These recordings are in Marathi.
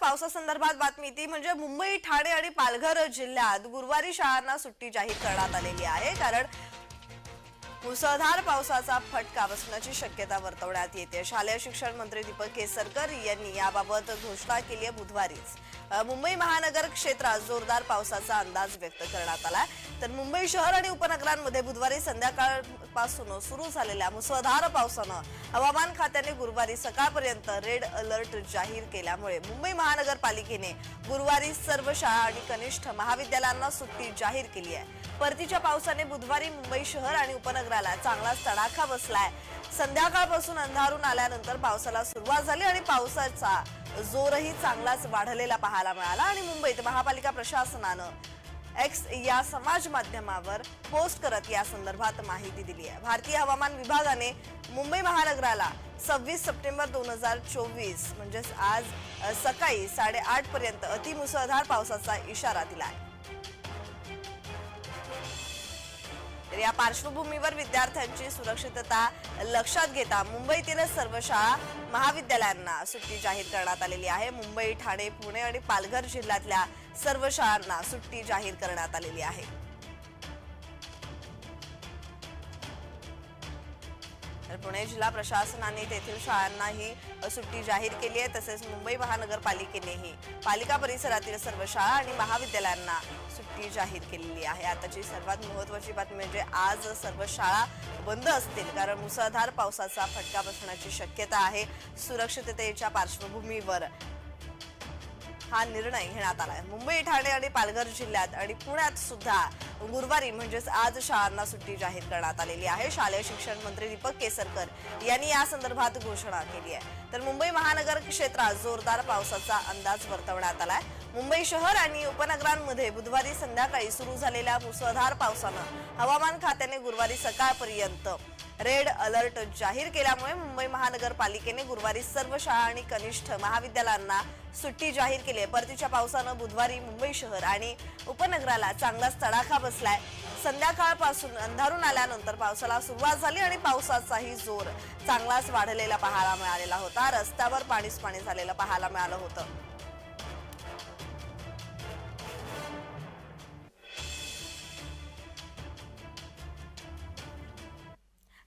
पावसासंदर्भात बातमी ती म्हणजे मुंबई ठाणे आणि पालघर जिल्ह्यात गुरुवारी शाळांना सुट्टी जाहीर करण्यात आलेली आहे. कारण मुसळधार पावसाचा फटका बसण्याची शक्यता वर्तवण्यात येते. शालेय शिक्षण मंत्री दीपक केसरकर यांनी याबाबत घोषणा केली आहे बुधवारीच. मुंबई महानगर क्षेत्रात जोरदार पावसाचा अंदाज व्यक्त करण्यात आला तर मुंबई शहर आणि उपनगरांमध्ये बुधवारी संध्याकाळपासून सुरू झालेल्या मुसळधार पावसानं हवामान खात्याने गुरुवारी सकाळपर्यंत रेड अलर्ट जाहीर केल्यामुळे मुंबई महानगरपालिकेने गुरुवारी सर्व शाळा आणि कनिष्ठ महाविद्यालयांना सुट्टी जाहीर केली आहे. परतीच्या पावसाने बुधवारी मुंबई शहर आणि उपनगर उपनगराला चांगलाच तडाखा बसलाय. संध्याकाळपासून अंधारून आल्यानंतर पावसाला सुरुवात झाली आणि पावसाचा जोरही चांगलाच वाढलेला पाहायला मिळाला आणि मुंबईत महापालिका प्रशासनानं एक्स या समाज माध्यमावर पोस्ट करत या संदर्भात माहिती दिली आहे. भारतीय हवामान विभागाने मुंबई महानगराला सव्वीस सप्टेंबर दोन हजार चोवीस म्हणजेच आज सकाळी साडेआठ पर्यंत अतिमुसळधार पावसाचा इशारा दिला आहे या पार्श्वभूमीवर विद्यार्थ्यांची सुरक्षितता लक्षात घेता मुंबईतील सर्व शाळा महाविद्यालयांना सुट्टी जाहीर करण्यात आलेली आहे. मुंबई ठाणे पुणे आणि पालघर जिल्ह्यातल्या सर्व शाळांना सुट्टी जाहीर करण्यात आलेली आहे. तर पुणे जिल्हा प्रशासनाने तेथील शाळांनाही सुट्टी जाहीर केली आहे तसेच मुंबई महानगरपालिकेनेही पालिका परिसरातील सर्व शाळा आणि महाविद्यालयांना सुट्टी जाहीर केलेली आहे. आताची सर्वात महत्वाची बातमी म्हणजे आज सर्व शाळा बंद असतील कारण मुसळधार पावसाचा फटका बसण्याची शक्यता आहे सुरक्षिततेच्या पार्श्वभूमीवर. हा निर्णय घेण्यात आला आहे. मुंबई ठाणे आणि पालघर जिल्ह्यात आणि पुण्यात सुद्धा गुरुवारी म्हणजेच आज शाळांना सुट्टी जाहीर करण्यात आलेली आहे. शालेय शिक्षण मंत्री दीपक केसरकर यांनी या संदर्भात घोषणा केली आहे. तर मुंबई महानगर क्षेत्रात जोरदार पावसाचा अंदाज वर्तवण्यात आलाय मुंबई शहर आणि उपनगरांमध्ये बुधवारी संध्याकाळी सुरू झालेल्या मुसळधार पावसानं हवामान खात्याने गुरुवारी सकाळपर्यंत रेड अलर्ट जाहीर केल्यामुळे मुंबई महानगरपालिकेने गुरुवारी सर्व शाळा आणि कनिष्ठ महाविद्यालयांना सुट्टी जाहीर केली आहे. परतीच्या पावसानं बुधवारी मुंबई शहर आणि उपनगराला चांगलाच तडाखा बसलाय. संध्याकाळपासून अंधारून आल्यानंतर पावसाला सुरुवात झाली आणि पावसाचाही जोर चांगलाच वाढलेला पाहायला मिळालेला होता. रस्त्यावर पाणीच पाणी झालेलं पाहायला मिळालं होतं.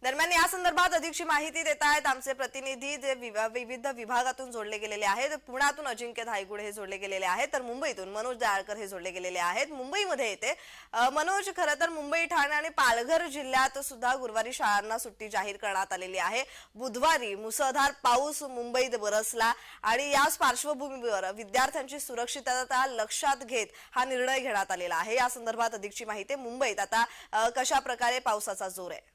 दरम्यान या संदर्भात अधिकची माहिती देत आहेत आमचे प्रतिनिधी जे विविध विभागातून जोडले गेलेले आहेत. पुण्यातून अजिंक्य धायगुडे हे जोडले गेलेले आहेत तर मुंबईतून मनोज दयाळकर हे जोडले गेलेले आहेत. मुंबईमध्ये येते मनोज खरं तर मुंबई ठाणे आणि पालघर जिल्ह्यात सुद्धा गुरुवारी शाळांना सुट्टी जाहीर करण्यात आलेली आहे. बुधवारी मुसळधार पाऊस मुंबईत बरसला आणि याच पार्श्वभूमीवर विद्यार्थ्यांची सुरक्षितता लक्षात घेत हा निर्णय घेण्यात आलेला आहे. या संदर्भात अधिकची माहिती मुंबईत. आता कशा प्रकारे पावसाचा जोर आहे?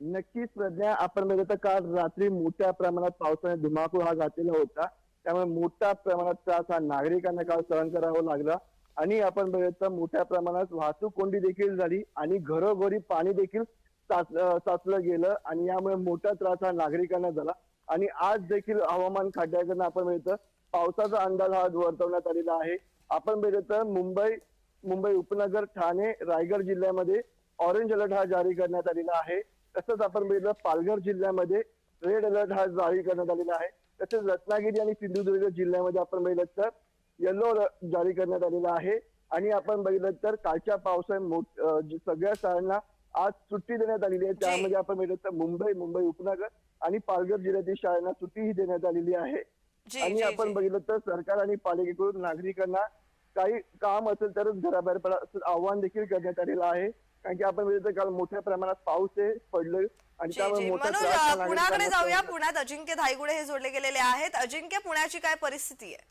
नक्कीच प्रज्ञा आपण बघितलं काल रात्री मोठ्या प्रमाणात पावसाने धुमाकूळ हा घातलेला होता. त्यामुळे मोठ्या प्रमाणात त्रास हा नागरिकांना काल सहन करावा लागला. आणि आपण बघितलं मोठ्या प्रमाणात वाहतूक कोंडी देखील झाली आणि घरोघरी पाणी देखील साच- साचलं गेलं आणि यामुळे मोठा त्रास हा नागरिकांना झाला. आणि आज देखील हवामान खात्याकडनं आपण बघितलं पावसाचा अंदाज हा वर्तवण्यात आलेला आहे. आपण बघितलं मुंबई मुंबई उपनगर ठाणे रायगड जिल्ह्यामध्ये ऑरेंज अलर्ट हा जारी करण्यात आलेला आहे. तसंच आपण बघितलं पालघर जिल्ह्यामध्ये रेड अलर्ट हा जारी करण्यात आलेला आहे. तसेच रत्नागिरी आणि सिंधुदुर्ग जिल्ह्यामध्ये आपण बघितलं तर येलो जारी करण्यात आलेला आहे. आणि आपण बघितलं तर कालच्या जी सगळ्या शाळांना आज सुट्टी देण्यात आलेली आहे. त्यामध्ये आपण बघितलं तर मुंबई मुंबई उपनगर आणि पालघर जिल्ह्यातील शाळांना सुट्टीही देण्यात आलेली आहे. आणि आपण. बघितलं तर सरकार आणि पालिकेकडून नागरिकांना काही काम असेल तरच घराबाहेर पडा असं आव्हान देखील करण्यात आलेलं आहे. कारण की आपण बघितलं काल मोठ्या प्रमाणात पाऊस हे पडलं आणि त्यामुळे. मोठा त्रास पुण्याकडे नागरिकांना जाऊया. पुण्यात अजिंक्य धायगुडे हे जोडले गेलेले आहेत. अजिंक्य पुण्याची काय परिस्थिती आहे?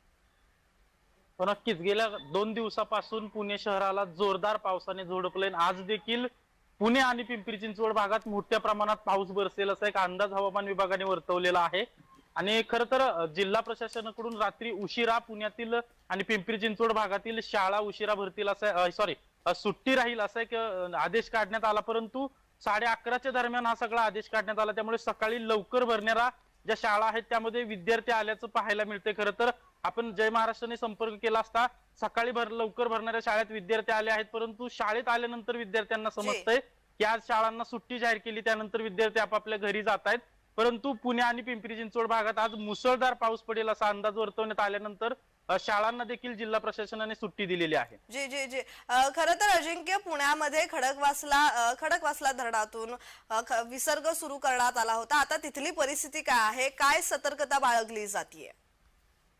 हो नक्कीच. गेल्या दोन दिवसापासून पुणे शहराला जोरदार पावसाने झोडपले आणि आज देखील पुणे आणि पिंपरी चिंचवड भागात मोठ्या प्रमाणात पाऊस बरसेल असा एक अंदाज हवामान विभागाने वर्तवलेला आहे. आणि खर तर अ, जिल्हा प्रशासनाकडून रात्री उशिरा पुण्यातील आणि पिंपरी चिंचवड भागातील शाळा उशिरा भरतील असा सॉरी सुट्टी राहील असा एक आदेश काढण्यात आला परंतु साडे अकराच्या दरम्यान हा सगळा आदेश काढण्यात आला. त्यामुळे सकाळी लवकर भरणाऱ्या ज्या शाळा आहेत त्यामध्ये विद्यार्थी आल्याचं पाहायला मिळते खरं तर. आपण जय महाराष्ट्राने संपर्क केला असता सकाळी भर लवकर भरणाऱ्या शाळेत विद्यार्थी आले आहेत परंतु शाळेत आल्यानंतर विद्यार्थ्यांना समजतंय की आज शाळांना सुट्टी जाहीर केली त्यानंतर विद्यार्थी आपापल्या घरी जात आहेत. परंतु पुणे आणि पिंपरी चिंचवड भागात आज मुसळधार पाऊस पडेल असा अंदाज वर्तवण्यात आल्यानंतर शाळांना देखील जिल्हा प्रशासनाने सुट्टी दिलेली आहे. जी जी जी. खर तर अजिंक्य पुण्यामध्ये खडकवासला खडकवासला धरणातून विसर्ग सुरू करण्यात आला होता. आता तिथली परिस्थिती काय आहे? काय सतर्कता बाळगली जातीये?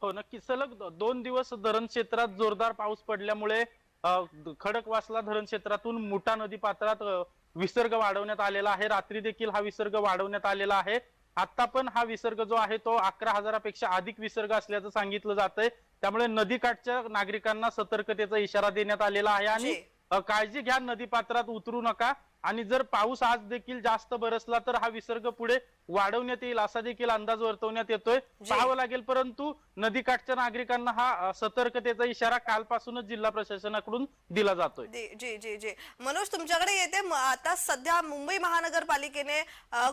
हो नक्की सलग दोन दिवस धरण क्षेत्रात जोरदार पाऊस पडल्यामुळे खडकवासला धरण क्षेत्रातून मुठा नदी पात्रात विसर्ग वाढवण्यात आलेला आहे. रात्री देखील हा विसर्ग वाढवण्यात आलेला आहे. आता पण हा विसर्ग जो आहे तो अकरा हजारापेक्षा अधिक विसर्ग असल्याचं सांगितलं जातंय. त्यामुळे नदीकाठच्या नागरिकांना सतर्कतेचा इशारा देण्यात आलेला आहे. आणि काळजी घ्या. नदी पात्रात उतरू नका. आणि जर पाऊस आज देखील जास्त बरसला तर हा विसर्ग पुढे वाढवण्यात येईल असा देखील अंदाज वर्तवण्यात येतोय. पाहावं लागेल परंतु नदीकाठच्या नागरिकांना हा सतर्कतेचा इशारा कालपासूनच जिल्हा प्रशासनाकडून दिला जातोय. जी जी जी मनोज तुमच्याकडे येते आता सध्या मुंबई महानगरपालिकेने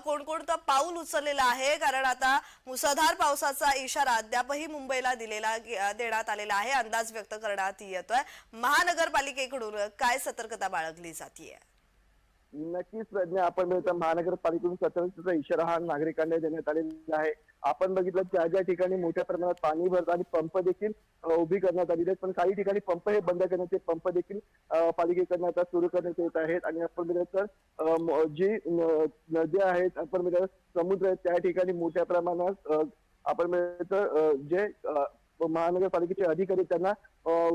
कोणकोणतं पाऊल उचललेलं आहे? कारण आता मुसळधार पावसाचा इशारा अद्यापही मुंबईला दिलेला देण्यात आलेला आहे. अंदाज व्यक्त करण्यात येतोय. महानगरपालिकेकडून काय सतर्कता बाळगली जातीये? नक्कीच प्रज्ञा आपण बघितलं महानगरपालिकेतून सतर्कतेचा इशारा हा नागरिकांना देण्यात आलेला आहे. आपण बघितलं ज्या ज्या ठिकाणी मोठ्या प्रमाणात पाणी भरतं आणि पंप देखील उभी करण्यात आलेले आहेत. पण काही ठिकाणी पंप हे बंद करण्याचे पंप देखील पालिकेकडनं आता सुरू करण्यात येत आहेत. आणि आपण बघितलं तर जी न- नद्या आहेत आपण बघितलं समुद्र आहेत त्या ठिकाणी मोठ्या प्रमाणात आपण बघितलं जे महानगरपालिकेचे अधिकारी त्यांना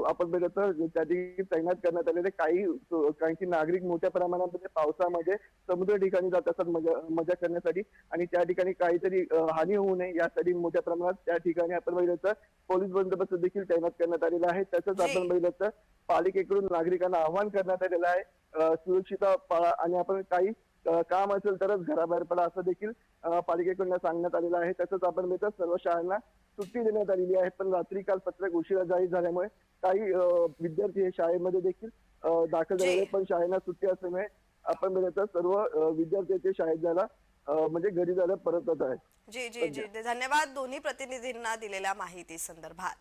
आपण बघितलं तर त्या ठिकाणी तैनात करण्यात आलेले काही कारण की नागरिक मोठ्या प्रमाणामध्ये पावसामध्ये समुद्र ठिकाणी जात असतात मजा मजा करण्यासाठी आणि त्या ठिकाणी काहीतरी हानी होऊ नये यासाठी मोठ्या प्रमाणात त्या ठिकाणी आपण बघितलं तर पोलीस बंदोबस्त देखील तैनात करण्यात आलेला आहे. तसंच. आपण बघितलं तर पालिकेकडून नागरिकांना आवाहन करण्यात आलेलं आहे. अ, सुरक्षितता पाळा आणि आपण काही काम असेल तरच घराबाहेर पडा असं देखील पालिकेकडून सांगण्यात आलेलं आहे. तसंच आपण बघितलं सर्व शाळांना सुट्टी देण्यात आलेली आहे. पण रात्री काल पत्रक उशिरा जाहीर झाल्यामुळे काही विद्यार्थी हे शाळेमध्ये देखील दाखल जी. झालेले पण शाळेला सुट्टी असल्यामुळे आपण तर सर्व विद्यार्थी ते शाळेत जायला म्हणजे घरी जायला परतत आहेत. जी जी जी. धन्यवाद दोन्ही प्रतिनिधींना दिलेल्या माहिती संदर्भात.